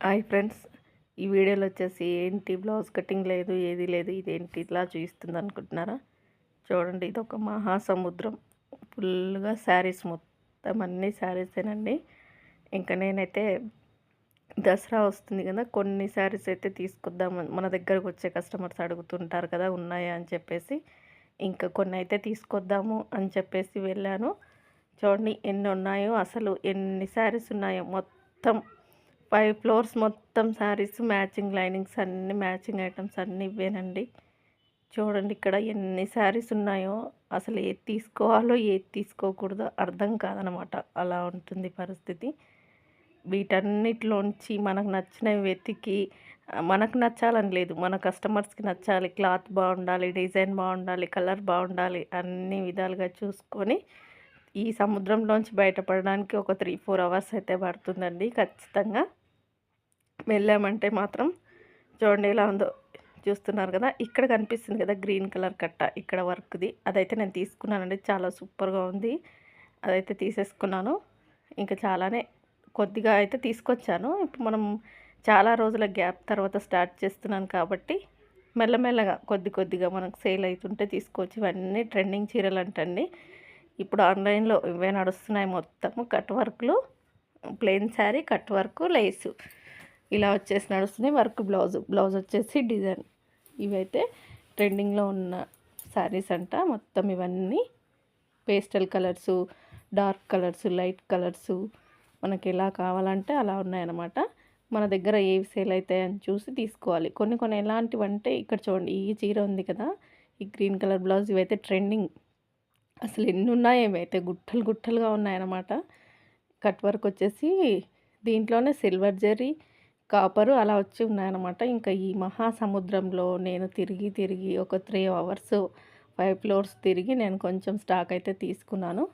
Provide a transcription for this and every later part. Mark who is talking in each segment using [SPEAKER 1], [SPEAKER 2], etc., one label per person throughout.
[SPEAKER 1] Hi friends ఈ వీడియోలో వచ్చేసి ఏంటి బ్లౌజ్ కటింగ్ లేదు ఏది లేదు ఇదేంటి ఇట్లా చూపిస్తుంది అనుకుంటున్నారా? చూడండి ఇది ఒక మహాసముద్రం. ఫుల్గా శారీస్ మొత్తం అన్ని శారీసేనండి ఇంకా నేనైతే దసరా వస్తుంది కదా కొన్ని శారీస్ అయితే తీసుకొద్దాం మన దగ్గరకు వచ్చే కస్టమర్స్ అడుగుతుంటారు కదా ఉన్నాయా అని చెప్పేసి. ఇంకా కొన్ని అయితే తీసుకొద్దాము అని చెప్పేసి వెళ్ళాను. చూడండి ఎన్ని ఉన్నాయో అసలు ఎన్ని శారీస్ ఉన్నాయో మొత్తం ఫైవ్ ఫ్లోర్స్ మొత్తం శారీస్ మ్యాచింగ్ లైనింగ్స్ అన్ని మ్యాచింగ్ ఐటమ్స్ అన్నీ ఇవేనండి చూడండి ఇక్కడ ఎన్ని శారీస్ ఉన్నాయో అసలు ఏది తీసుకోవాలో ఏది తీసుకోకూడదో అర్థం కాదనమాట. అలా ఉంటుంది పరిస్థితి. వీటన్నిటిలోంచి మనకు నచ్చినవి వెతికి మనకు నచ్చాలని లేదు. మన కస్టమర్స్కి నచ్చాలి. క్లాత్ బాగుండాలి డిజైన్ బాగుండాలి కలర్ బాగుండాలి అన్ని విధాలుగా చూసుకొని ఈ సముద్రంలోంచి బయటపడడానికి ఒక త్రీ ఫోర్ అవర్స్ అయితే పడుతుందండి ఖచ్చితంగా. వెళ్ళామంటే మాత్రం చూడండి ఎలా ఉందో చూస్తున్నారు కదా ఇక్కడ కనిపిస్తుంది కదా గ్రీన్ కలర్ కట్ట ఇక్కడ వర్క్ది. అదైతే నేను తీసుకున్నానండి చాలా సూపర్గా ఉంది. అదైతే తీసేసుకున్నాను. ఇంకా చాలానే కొద్దిగా అయితే తీసుకొచ్చాను. ఇప్పుడు మనం చాలా రోజుల గ్యాప్ తర్వాత స్టార్ట్ చేస్తున్నాను కాబట్టి మెల్లమెల్లగా కొద్ది కొద్దిగా మనకు సేల్ అవుతుంటే తీసుకోవచ్చు ఇవన్నీ ట్రెండింగ్ చీరలు అంటండి ఇప్పుడు ఆన్లైన్లో ఇవే నడుస్తున్నాయి మొత్తము. కట్ వర్క్లు plain sari cut work lace. ఇలా వచ్చేసి నడుస్తున్నాయి. Work blouse. బ్లౌజ్ వచ్చేసి డిజైన్. ఇవైతే ట్రెండింగ్లో ఉన్న శారీస్ అంట. మొత్తం ఇవన్నీ pastel colours dark colours light colours మనకి ఎలా కావాలంటే అలా ఉన్నాయన్నమాట. మన దగ్గర ఏవి సేల్ అవుతాయని చూసి తీసుకోవాలి. కొన్ని కొన్ని ఎలాంటివి అంటే ఇక్కడ చూడండి ఈ చీర ఉంది కదా ఈ గ్రీన్ కలర్ బ్లౌజ్ ఇవైతే ట్రెండింగ్. అసలు ఎన్ని ఉన్నాయి ఏమైతే గుట్టలు గుట్టలుగా ఉన్నాయన్నమాట. కట్ వర్క్ వచ్చేసి దీంట్లోనే సిల్వర్ జరీ కాపరు అలా వచ్చి ఉన్నాయన్నమాట. ఇంకా ఈ మహాసముద్రంలో నేను తిరిగి తిరిగి ఒక త్రీ అవర్స్ ఫైవ్ ఫ్లోర్స్ తిరిగి నేను కొంచెం స్టాక్ అయితే తీసుకున్నాను.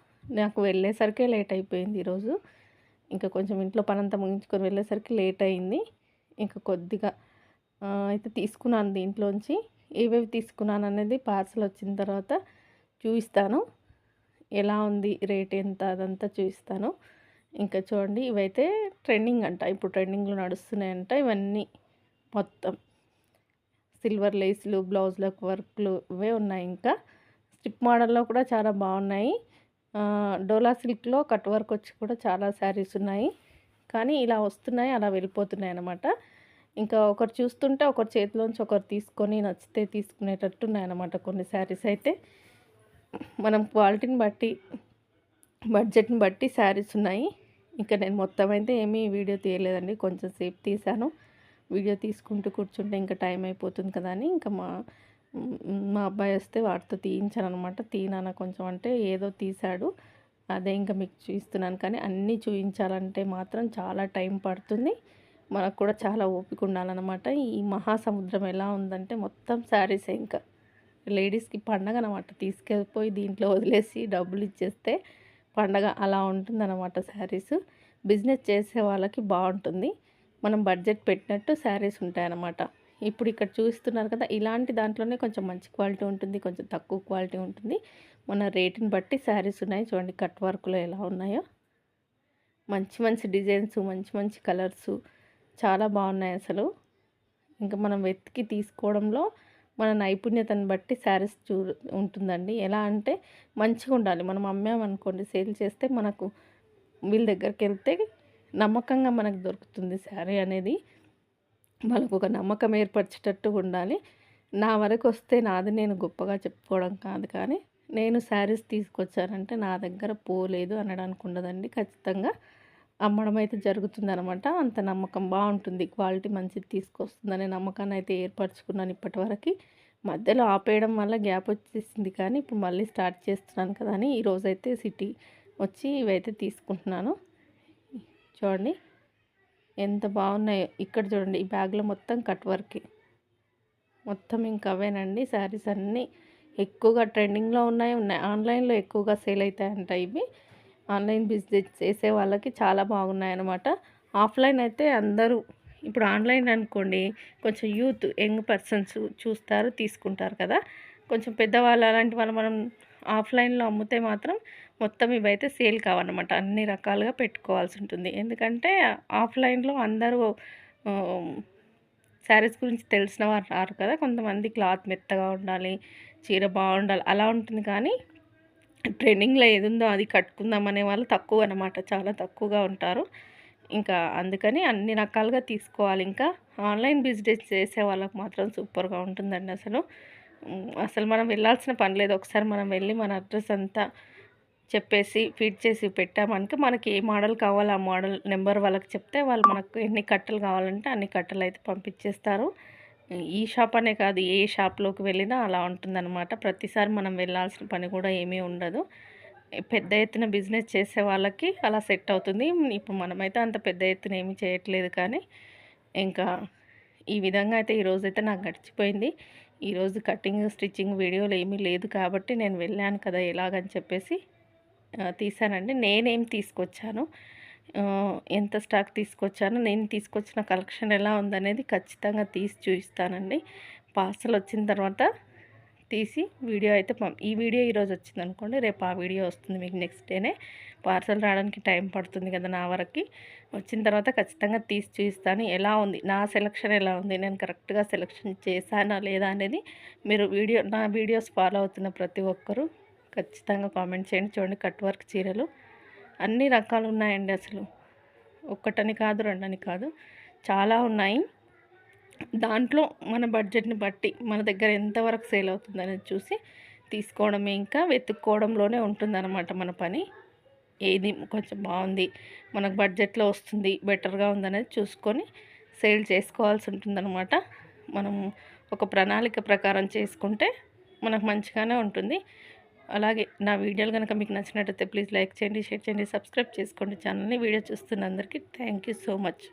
[SPEAKER 1] నాకు వెళ్ళేసరికే లేట్ అయిపోయింది ఈరోజు. ఇంకా కొంచెం ఇంట్లో పనంతా ముగించుకొని వెళ్ళేసరికి లేట్ అయింది. ఇంకా కొద్దిగా అయితే తీసుకున్నాను దీంట్లోంచి. ఏవేవి తీసుకున్నాను అనేది పార్సల్ వచ్చిన తర్వాత చూపిస్తాను. ఎలా ఉంది రేట్ ఎంత అదంతా చూపిస్తాను. ఇంకా చూడండి ఇవైతే ట్రెండింగ్ అంట. ఇప్పుడు ట్రెండింగ్లో నడుస్తున్నాయంట ఇవన్నీ మొత్తం. సిల్వర్ లేస్లు బ్లౌజ్లకు వర్క్లు ఇవే ఉన్నాయి ఇంకా. స్ట్రిప్ మోడల్లో కూడా చాలా బాగున్నాయి. డోలా సిల్క్లో కట్ వర్క్ వచ్చి కూడా చాలా శారీస్ ఉన్నాయి. కానీ ఇలా వస్తున్నాయి అలా వెళ్ళిపోతున్నాయి అనమాట ఇంకా ఒకరు చూస్తుంటే ఒకరి చేతిలోంచి ఒకరు తీసుకొని నచ్చితే తీసుకునేటట్టు ఉన్నాయన్నమాట కొన్ని శారీస్ అయితే. మనం క్వాలిటీని బట్టి బడ్జెట్ని బట్టి శారీస్ ఉన్నాయి. ఇంకా నేను మొత్తం అయితే ఏమీ వీడియో తీయలేదండి. కొంచెం సేపు తీశాను. వీడియో తీసుకుంటూ కూర్చుంటే ఇంకా టైం అయిపోతుంది కదా అని ఇంకా మా మా అబ్బాయి వస్తే వాటితో తీయించాను అనమాట తీనాన కొంచెం అంటే ఏదో తీశాడు. అదే ఇంకా మీకు చూపిస్తున్నాను. కానీ అన్నీ చూపించాలంటే మాత్రం చాలా టైం పడుతుంది. మనకు కూడా చాలా ఓపిక ఉండాలన్నమాట. ఈ మహాసముద్రం ఎలా ఉందంటే మొత్తం శారీసే ఇంకా. లేడీస్కి పండగ అనమాట తీసుకెళ్ళిపోయి దీంట్లో వదిలేసి డబ్బులు ఇచ్చేస్తే పండగ అలా ఉంటుందన్నమాట శారీస్. బిజినెస్ చేసే వాళ్ళకి బాగుంటుంది. మనం బడ్జెట్ పెట్టినట్టు శారీస్ ఉంటాయన్నమాట. ఇప్పుడు ఇక్కడ చూస్తున్నారు కదా ఇలాంటి దాంట్లోనే కొంచెం మంచి క్వాలిటీ ఉంటుంది కొంచెం తక్కువ క్వాలిటీ ఉంటుంది. మన రేటుని బట్టి శారీస్ ఉన్నాయి. చూడండి కట్ వర్క్లో ఎలా ఉన్నాయో. మంచి మంచి డిజైన్స్ మంచి మంచి కలర్స్ చాలా బాగున్నాయి అసలు. ఇంకా మనం వెతికి తీసుకోవడంలో మన నైపుణ్యతను బట్టి శారీస్ చూ ఉంటుందండి. ఎలా అంటే మంచిగా ఉండాలి. మనం అమ్మామనుకోండి సేల్ చేస్తే మనకు వీళ్ళ దగ్గరికి వెళ్తే నమ్మకంగా మనకు దొరుకుతుంది శారీ అనేది. వాళ్ళకు ఒక నమ్మకం ఏర్పరిచేటట్టు ఉండాలి. నా వరకు వస్తే నాది నేను గొప్పగా చెప్పుకోవడం కాదు కానీ నేను శారీస్ తీసుకొచ్చానంటే నా దగ్గర పోలేదు అనడానికి ఉండదండి ఖచ్చితంగా. అమ్మడం అయితే జరుగుతుంది అనమాట అంత నమ్మకం బాగుంటుంది. క్వాలిటీ మంచిది తీసుకొస్తుందనే నమ్మకాన్ని అయితే ఏర్పరచుకున్నాను ఇప్పటివరకు. మధ్యలో ఆపేయడం వల్ల గ్యాప్ వచ్చేసింది కానీ ఇప్పుడు మళ్ళీ స్టార్ట్ చేస్తున్నాను కదా అని ఈరోజైతే సిటీ వచ్చి ఇవైతే తీసుకుంటున్నాను. చూడండి ఎంత బాగున్నాయో. ఇక్కడ చూడండి ఈ బ్యాగ్లో మొత్తం కట్ వర్క్. మొత్తం ఇంకా అవేనండి. శారీస్ అన్నీ ఎక్కువగా ట్రెండింగ్లో ఉన్నాయి ఉన్నాయి. ఆన్లైన్లో ఎక్కువగా సేల్ అవుతాయంట ఇవి. ఆన్లైన్ బిజినెస్ చేసే వాళ్ళకి చాలా బాగున్నాయి అన్నమాట ఆఫ్లైన్ అయితే అందరూ ఇప్పుడు ఆన్లైన్ అనుకోండి కొంచెం యూత్ యంగ్ పర్సన్స్ చూస్తారు తీసుకుంటారు కదా. కొంచెం పెద్దవాళ్ళు అలాంటి వాళ్ళు మనం ఆఫ్లైన్లో అమ్మితే మాత్రం మొత్తం ఇవైతే సేల్ కావాలన్నమాట అన్ని రకాలుగా పెట్టుకోవాల్సి ఉంటుంది. ఎందుకంటే ఆఫ్లైన్లో అందరూ శారీస్ గురించి తెలిసిన వారు రారు కదా. కొంతమంది క్లాత్ మెత్తగా ఉండాలి చీర బాగుండాలి అలా ఉంటుంది కానీ ట్రెండింగ్లో ఏది ఉందో అది కట్టుకుందామనే వాళ్ళు తక్కువ అనమాట చాలా తక్కువగా ఉంటారు. ఇంకా అందుకని అన్ని రకాలుగా తీసుకోవాలి. ఇంకా ఆన్లైన్ బిజినెస్ చేసే వాళ్ళకి మాత్రం సూపర్గా ఉంటుందండి అసలు. అసలు మనం వెళ్ళాల్సిన పని లేదు. ఒకసారి మనం వెళ్ళి మన అడ్రస్ అంతా చెప్పేసి ఫిట్ చేసి పెట్టామనుక మనకి ఏ మోడల్ కావాలో ఆ మోడల్ నెంబర్ వాళ్ళకి చెప్తే వాళ్ళు మనకు ఎన్ని కట్టలు కావాలంటే అన్ని కట్టలు అయితే పంపించేస్తారు. ఈ షాప్ అనే కాదు ఏ షాప్లోకి వెళ్ళినా అలా ఉంటుందన్నమాట. ప్రతిసారి మనం వెళ్ళాల్సిన పని కూడా ఏమీ ఉండదు. పెద్ద ఎత్తున బిజినెస్ చేసే వాళ్ళకి అలా సెట్ అవుతుంది. ఇప్పుడు మనమైతే అంత పెద్ద ఎత్తున ఏమీ చేయట్లేదు కానీ ఇంకా ఈ విధంగా అయితే ఈరోజైతే నాకు గడిచిపోయింది. ఈరోజు కటింగ్ స్టిచ్చింగ్ వీడియోలు ఏమీ లేదు కాబట్టి నేను వెళ్ళాను కదా ఎలాగని చెప్పేసి తీసానండి. నేనేం తీసుకొచ్చాను? ఎంత స్టాక్ తీసుకొచ్చానో నేను తీసుకొచ్చిన కలెక్షన్ ఎలా ఉందనేది ఖచ్చితంగా తీసి చూపిస్తానండి. పార్సల్ వచ్చిన తర్వాత తీసి వీడియో అయితే ఈ వీడియో ఈరోజు వచ్చింది అనుకోండి రేపు ఆ వీడియో వస్తుంది మీకు నెక్స్ట్ డేనే. పార్సల్ రావడానికి టైం పడుతుంది కదా నా వరకు. వచ్చిన తర్వాత ఖచ్చితంగా తీసి చూపిస్తాను. ఎలా ఉంది నా సెలక్షన్ ఎలా ఉంది నేను కరెక్ట్గా సెలక్షన్ చేశానా లేదా అనేది మీరు వీడియో నా వీడియోస్ ఫాలో అవుతున్న ప్రతి ఒక్కరూ ఖచ్చితంగా కామెంట్ చేయండి. చూడండి కట్ వర్క్ చీరలు. అన్ని రకాలు ఉన్నాయండి అసలు. ఒక్కటని కాదు రెండని కాదు. చాలా ఉన్నాయి. దాంట్లో మన బడ్జెట్ని బట్టి మన దగ్గర ఎంతవరకు సేల్ అవుతుందనేది చూసి తీసుకోవడమే ఇంకా వెతుక్కోవడంలోనే ఉంటుందన్నమాట మన పని. ఏది కొంచెం బాగుంది మనకు బడ్జెట్లో వస్తుంది బెటర్గా ఉందనేది చూసుకొని సేల్ చేసుకోవాల్సి ఉంటుందన్నమాట. మనం ఒక ప్రణాళిక ప్రకారం చేసుకుంటే మనకు మంచిగానే ఉంటుంది. అలాగే నా వీడియోలు కనుక మీకు నచ్చినట్లయితే ప్లీజ్ లైక్ చేయండి షేర్ చేయండి సబ్స్క్రైబ్ చేసుకోండి. ఛానల్ని వీడియో చూస్తున్న అందరికీ థ్యాంక్ సో మచ్.